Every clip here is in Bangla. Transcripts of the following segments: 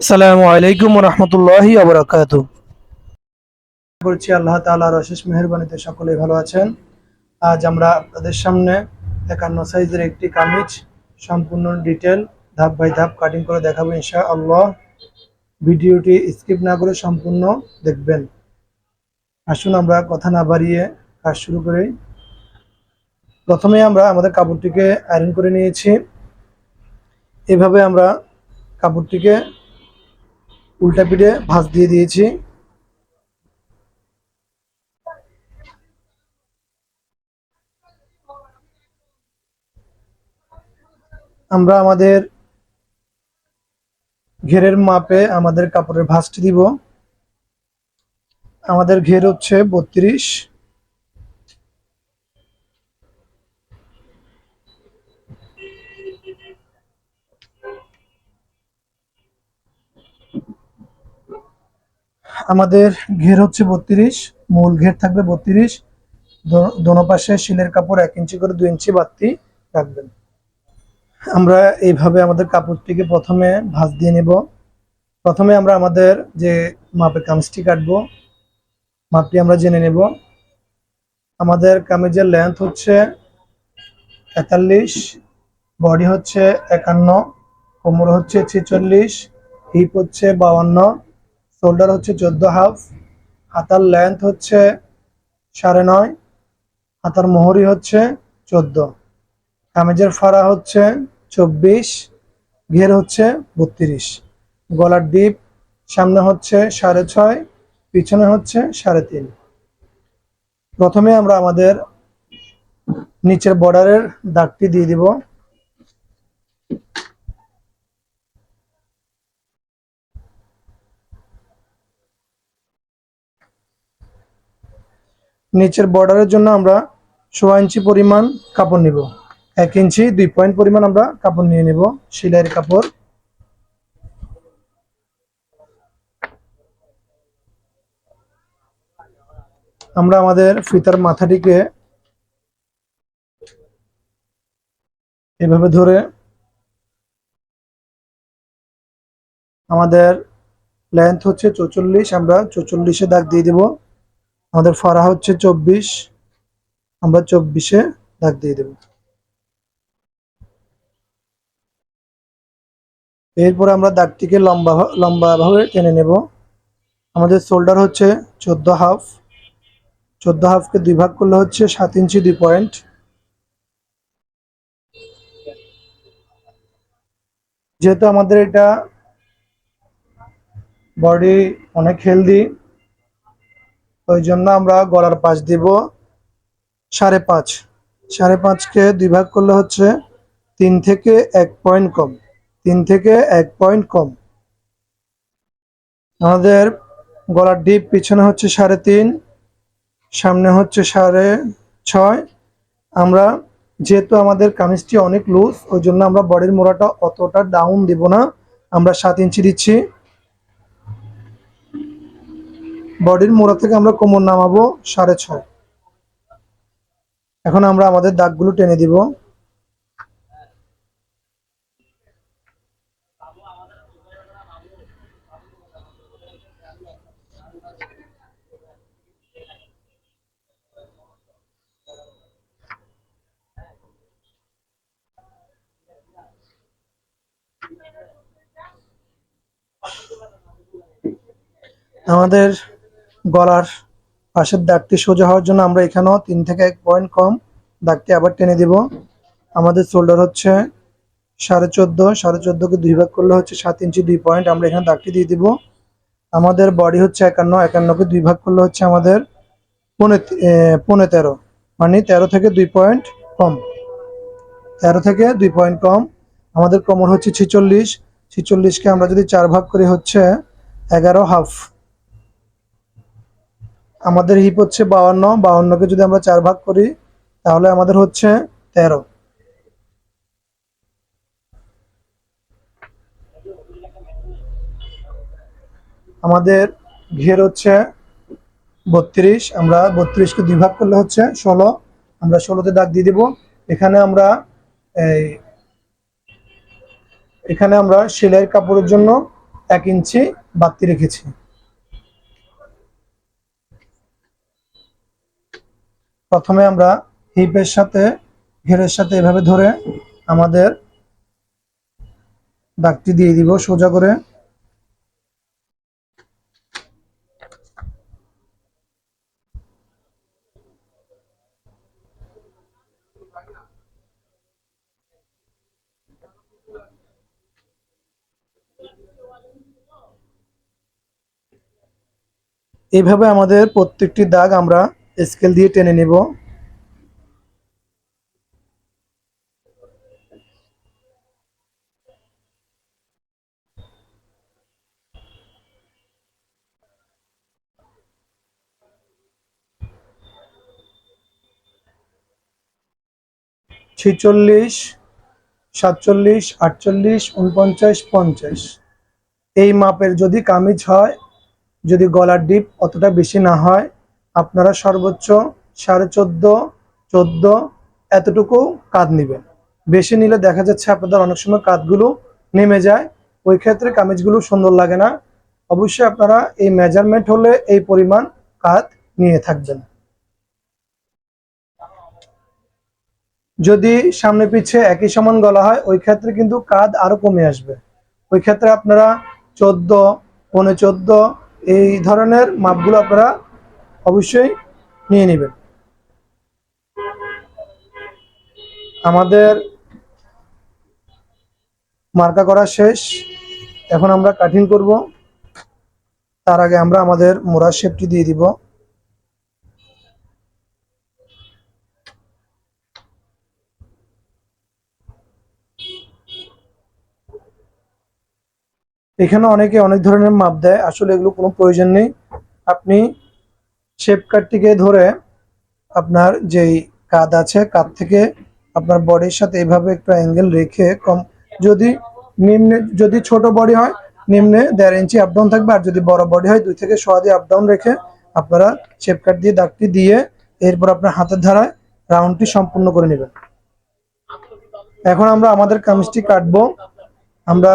আসসালামু আলাইকুম রহমতুল্লাহি আবরাকাত করছি আল্লাহ তাআলার অশেষ মেহেরবানিতে সকলেই ভালো আছেন। আজ আমরা আপনাদের সামনে একান্ন সাইজের একটি কামিজ, সম্পূর্ণ ডিটেল ধাপ বাই ধাপ কাটিং করে দেখাবো ইনশা আল্লাহ ভিডিওটি স্কিপ না করে সম্পূর্ণ দেখবেন। আসুন আমরা কথা না বাড়িয়ে কাজ শুরু করি। প্রথমে আমরা আমাদের কাপড়টিকে আয়রন করে নিয়েছি। এভাবে আমরা কাপড়টিকে উল্টা পিঠে ভাঁজ দিয়ে দিয়েছি। আমরা আমাদের ঘেরের মাপে আমাদের কাপড়ের ভাঁজটি দিব। আমাদের ঘের হচ্ছে বত্রিশ। আমাদের ঘের হচ্ছে বত্রিশ, মূল ঘের থাকবে বত্রিশ। দোনো পাশে শিলের কাপড় এক ইঞ্চি করে দুই ইঞ্চি বাড়তি রাখবেন। আমরা এইভাবে আমাদের কাপড়টিকে প্রথমে ভাঁজ দিয়ে নেব। প্রথমে আমরা আমাদের যে মাপে কামিজটি কাটবো, মাপটি আমরা জেনে নেব। আমাদের কামিজের লেন্থ হচ্ছে তেতাল্লিশ বডি হচ্ছে একান্ন, কোমর হচ্ছে ছেচল্লিশ হিপ হচ্ছে বাউান্ন শোল্ডার হচ্ছে চোদ্দ হাফ, হাতার লেন্থ হচ্ছে সাড়ে নয়, হাতার মোহরি হচ্ছে চোদ্দ। কামিজের ফাড়া হচ্ছে চব্বিশ, ঘের হচ্ছে বত্রিশ। গলার ডিপ সামনে হচ্ছে সাড়ে ছয়, পিছনে হচ্ছে সাড়ে তিন। প্রথমে আমরা আমাদের নিচের বর্ডারের দাগটি দিয়ে দিব। নিচের বর্ডারের জন্য আমরা সোয়া ইঞ্চি পরিমাণ কাপড় নিব। এক ইঞ্চি, দুই পয়েন্ট পরিমাণ আমরা কাপড় নিয়ে নেব, সেলাইয়ের কাপড়। আমরা আমাদের ফিতার মাথাটিকে এভাবে ধরে আমাদের লেন্থ হচ্ছে চৌচল্লিশ, আমরা চৌচল্লিশে দাগ দিয়ে দেব। আমাদের ফাড়া হচ্ছে চব্বিশ, আমরা চব্বিশে দাগ দিয়ে দেব। এরপর আমরা দাগটিকে লম্বা লম্বা ভাবে টেনে নেব। আমাদের শোল্ডার হচ্ছে চোদ্দ হাফ চোদ্দ হাফকে দুই ভাগ করলে হচ্ছে সাত ইঞ্চি দুই পয়েন্ট যেহেতু আমাদের এটা বডি অনেক হেলদি ওই জন্য আমরা গলার পাশ দিব সাড়ে পাঁচ। সাড়ে পাঁচকে দুই ভাগ করলে হচ্ছে তিন থেকে এক পয়েন্ট কম। তিন থেকে এক পয়েন্ট কম। আমাদের গলার ডিপ পিছনে হচ্ছে সাড়ে তিন, সামনে হচ্ছে সাড়ে ছয়। আমরা যেহেতু আমাদের কামিজটি অনেক লুজ ওই জন্য আমরা বডির মোড়াটা অতটা ডাউন দিব না। আমরা সাত ইঞ্চি দিচ্ছি। বডির মোড়া থেকে আমরা কোমর নামাবো সাড়ে ছয়। এখন আমরা আমাদের দাগগুলো টেনে দিব। আমাদের গলার পাশের দাগটি সোজা হওয়ার জন্য আমরা এখানেও তিন থেকে এক পয়েন্ট কম দাগটি আবার টেনে দিব। আমাদের শোল্ডার হচ্ছে সাড়ে চোদ্দ, সাড়ে চোদ্দোকে দুই ভাগ করলে হচ্ছে সাত ইঞ্চি দুই পয়েন্ট আমরা এখানে দাগটি দিয়ে দিব। আমাদের বডি হচ্ছে একান্ন একান্নকে দুই ভাগ করলে হচ্ছে আমাদের পনে পনে তেরো। মানে তেরো থেকে দুই পয়েন্ট কম। তেরো থেকে দুই পয়েন্ট কম। আমাদের কোমর হচ্ছে ছিচল্লিশ ছিচল্লিশকে আমরা যদি চার ভাগ করি হচ্ছে এগারো, হাফ। আমাদের হিপ হচ্ছে বাউান্ন বাউান্নকে যদি আমরা চার ভাগ করি, তাহলে আমাদের হচ্ছে তেরো। আমাদের ঘের হচ্ছে বত্রিশ, আমরা বত্রিশকে দুই ভাগ করলে হচ্ছে ষোলো, আমরা ষোলোতে দাগ দিয়ে দিব। এখানে আমরা এই, এখানে আমরা সেলাইয়ের কাপড়ের জন্য এক ইঞ্চি বাড়তি রেখেছি। প্রথমে আমরা হিপের সাথে, ঘেরের সাথে এভাবে ধরে আমাদের দাগটি দিয়ে দিব সোজা করে। এইভাবে আমাদের প্রত্যেকটি দাগ আমরা স্কেল দিয়ে টেনে নিব। ছিচল্লিশ, সাতচল্লিশ, আটচল্লিশ, উনপঞ্চাশ, পঞ্চাশ। এই মাপের যদি কামিজ হয়, যদি গলার ডিপ অতটা বেশি না হয় আপনারা সর্বোচ্চ সাড়ে চোদ্দ চোদ্দ এতটুকু কাঁধ নেবেন। বেশি নিলে দেখা যাচ্ছে আপনাদের অনেক সময় কাঁধগুলো নেমে যায়। ওই ক্ষেত্রে কামিজগুলো সুন্দর লাগে না। অবশ্যই আপনারা এই মেজারমেন্ট হলে এই পরিমাণ কাঁধ নিয়ে থাকবেন। যদি সামনে পিছে একই সমান গলা হয়, ওই ক্ষেত্রে কিন্তু কাঁধ আরও কমে আসবে। ওই ক্ষেত্রে আপনারা চোদ্দ পনেরো চোদ্দ এই ধরনের মাপগুলো আপনারা অবশ্যই নিয়ে নেবেন। আমাদের মার্কা করা শেষ। এখন আমরা কাটিং করব। তার আগে আমরা আমাদের মোড়ার শেপটি দিয়ে দিব। এখানে অনেকে অনেক ধরনের মাপ দেয়, আসলে এগুলো কোনো প্রয়োজন নেই। আপনি শেপ কাটটিকে ধরে আপনার যেই কাঁধ আছে, কাঁধ থেকে আপনার বডির সাথে এভাবে একটু অ্যাঙ্গেল রেখে কম, যদি নিম্নে, যদি ছোট বডি হয়, নিম্নে দেড় ইঞ্চি আপ ডাউন থাকবে, আর যদি বড় বডি হয়, দুই থেকে দিয়ে আপ ডাউন রেখে আপনারা শেপ কাট দিয়ে দাগটি দিয়ে এরপর আপনার হাতের ধারায় রাউন্ডটি সম্পূর্ণ করে নেবেন। এখন আমরা আমাদের কামিজটি কাটবো। আমরা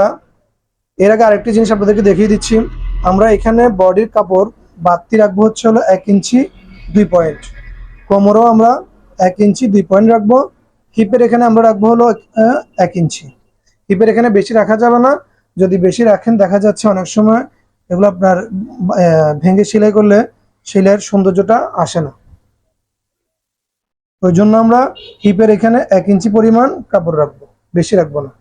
এর আগে আরেকটি জিনিস আপনাদেরকে দেখিয়ে দিচ্ছি। আমরা এখানে বডির কাপড় বাড়তি রাখব হচ্ছে হলো এক ইঞ্চি, দুই পয়েন্ট কোমরও আমরা এক ইঞ্চি, দুই পয়েন্ট রাখব। হিপের এখানে আমরা রাখব হলো এক ইঞ্চি। হিপের এখানে বেশি রাখা যাবে না। যদি বেশি রাখেন, দেখা যাচ্ছে অনেক সময় এগুলো আপনার ভেঙে সেলাই করলে সেলাইয়ের সৌন্দর্যটা আসে না। ওই জন্য আমরা হিপের এখানে এক ইঞ্চি পরিমাণ কাপড় রাখব, বেশি রাখব না।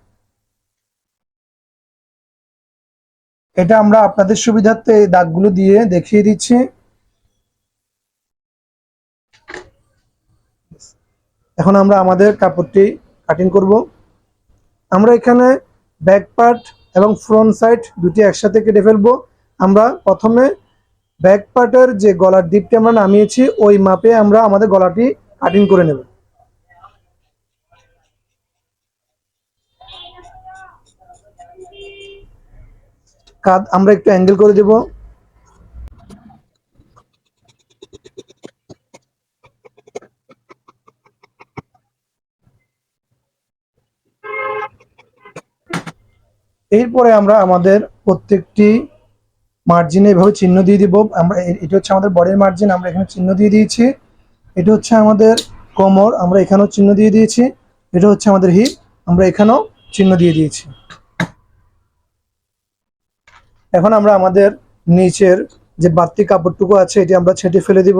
এটা আমরা আপনাদের সুবিধার্থে এই দাগগুলো দিয়ে দেখিয়ে দিচ্ছি। এখন আমরা আমাদের কাপড়টি কাটিং করব। আমরা এখানে ব্যাক পার্ট এবং ফ্রন্ট সাইড দুটি একসাথে কেটে ফেলব। আমরা প্রথমে ব্যাক পার্টের যে গলার ডিপটি আমরা নামিয়েছি, ওই মাপে আমরা আমাদের গলাটি কাটিং করে নেব। কাঁধ, আমরা একটু অ্যাঙ্গেল করে দেব। এরপরে আমরা আমাদের প্রত্যেকটি মার্জিনে এভাবে চিহ্ন দিয়ে দিব। আমরা এটা হচ্ছে আমাদের বডির মার্জিন আমরা এখানে চিহ্ন দিয়ে দিয়েছি। এটা হচ্ছে আমাদের কোমর, আমরা এখানেও চিহ্ন দিয়ে দিয়েছি। এটা হচ্ছে আমাদের হিপ আমরা এখানেও চিহ্ন দিয়ে দিয়েছি। এখন আমরা আমাদের নিচের যে বাড়তি কাপড়টুকু আছে, এটি আমরা ছেটে ফেলে দিব।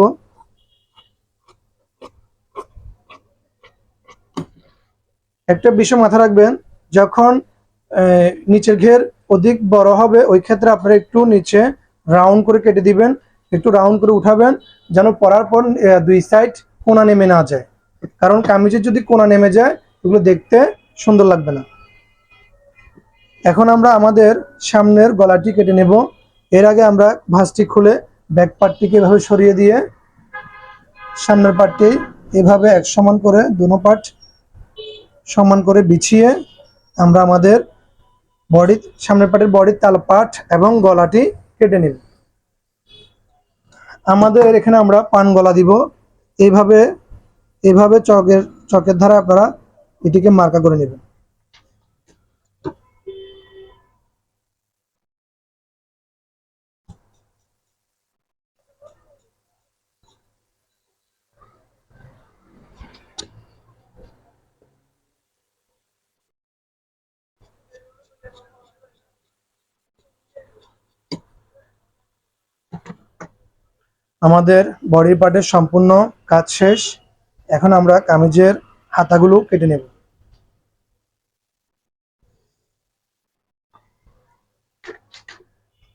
একটা বিষয় মাথা রাখবেন, যখন নিচের ঘের অধিক বড় হবে, ওই ক্ষেত্রে আপনারা একটু নিচে রাউন্ড করে কেটে দিবেন, একটু রাউন্ড করে উঠাবেন, যেন পরার পর দুই সাইড কোনা নেমে না যায়। কারণ কামিজের যদি কোনা নেমে যায়, এগুলো দেখতে সুন্দর লাগবে না। এখন আমরা আমাদের সামনের গলাটি কেটে নেব। এর আগে আমরা ভাঁজটি খুলে ব্যাক পার্টটিকে এভাবে সরিয়ে দিয়ে সামনের পার্টটি এভাবে এক সমান করে দুনো পার্ট সমান করে বিছিয়ে আমরা আমাদের বডি সামনের পার্টের বডির তাল পাট এবং গলাটি কেটে নিব। আমাদের এখানে আমরা পান গলা দিব। এইভাবে এইভাবে চকের চকের ধারা আপনারা এটিকে মার্কা করে নেবেন। আমাদের বডি পার্টের সম্পূর্ণ কাজ শেষ। এখন আমরা কামিজের হাতাগুলো কেটে নেব।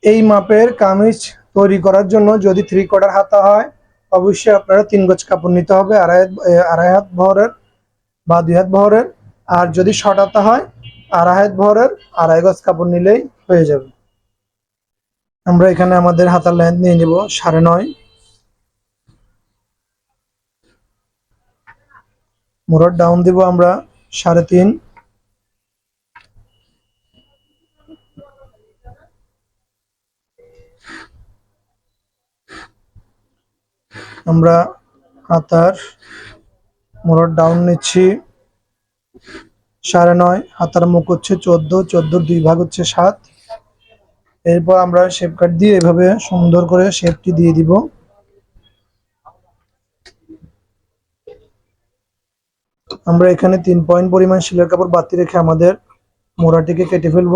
এই মাপের কামিজ তৈরি করার জন্য যদি থ্রি কোয়ার্টার হাতা হয়, অবশ্যই আপনারা তিন গজ কাপড় নিতে হবে, আড়াই আড়াই হাত ভরের বা দুই হাত বহরের আর যদি শর্ট হাতা হয়, আড়াই হাত ভরের, আড়াই গজ কাপড় নিলেই হয়ে যাবে। আমরা এখানে আমাদের হাতার লেন্থ নিয়ে নিব সাড়ে নয়। মোড়র ডাউন দিব আমরা সাড়ে তিন। আমরা হাতার মোড়র ডাউন নিচ্ছি সাড়ে নয় হাতার মুখ হচ্ছে চোদ্দ, চোদ্দোর দুই ভাগ হচ্ছে সাত। এরপর আমরা শেপ কাট দিয়ে এভাবে সুন্দর করে শেপটি দিয়ে দিব। আমরা এখানে তিন পয়েন্ট পরিমাণ শিলের কাপড় বাতি রেখে আমাদের মোড়াটিকে কেটে ফেলব।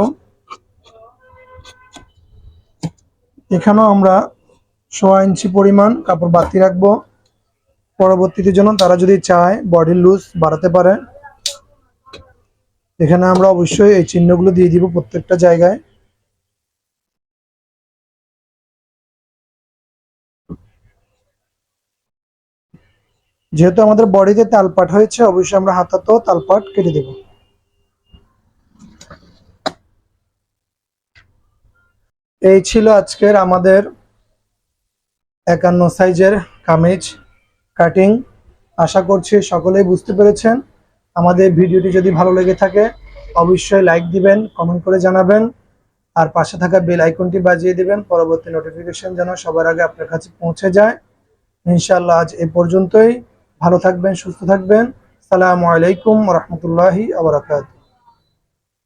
এখানেও আমরা সোয়া ইঞ্চি পরিমাণ কাপড় বাতি রাখব। পরবর্তীতে জন্য তারা যদি চায় বডি লুজ বাড়াতে পারে। এখানে আমরা অবশ্যই এই চিহ্নগুলো দিয়ে দিব প্রত্যেকটা জায়গায়। যেহেতু আমাদের বডিতে তালপাট হয়েছে, অবশ্যই আমরা হাতাতেও তালপাট কেটে দেব। এই ছিল আজকের আমাদের একান্ন সাইজের কামিজ কাটিং। আশা করছি সকলেই বুঝতে পেরেছেন। আমাদের ভিডিওটি যদি ভালো লেগে থাকে, অবশ্যই লাইক দিবেন, কমেন্ট করে জানাবেন, আর পাশে থাকা বেল আইকনটি বাজিয়ে দিবেন। পরবর্তী নোটিফিকেশন যেন সবার আগে আপনার কাছে পৌঁছে যায়। ইনশাআল্লাহ আজ এ পর্যন্তই। ভালো থাকবেন সুস্থ থাকবেন। সালামু আলাইকুম রহমতুল্লাহি আবরাকাত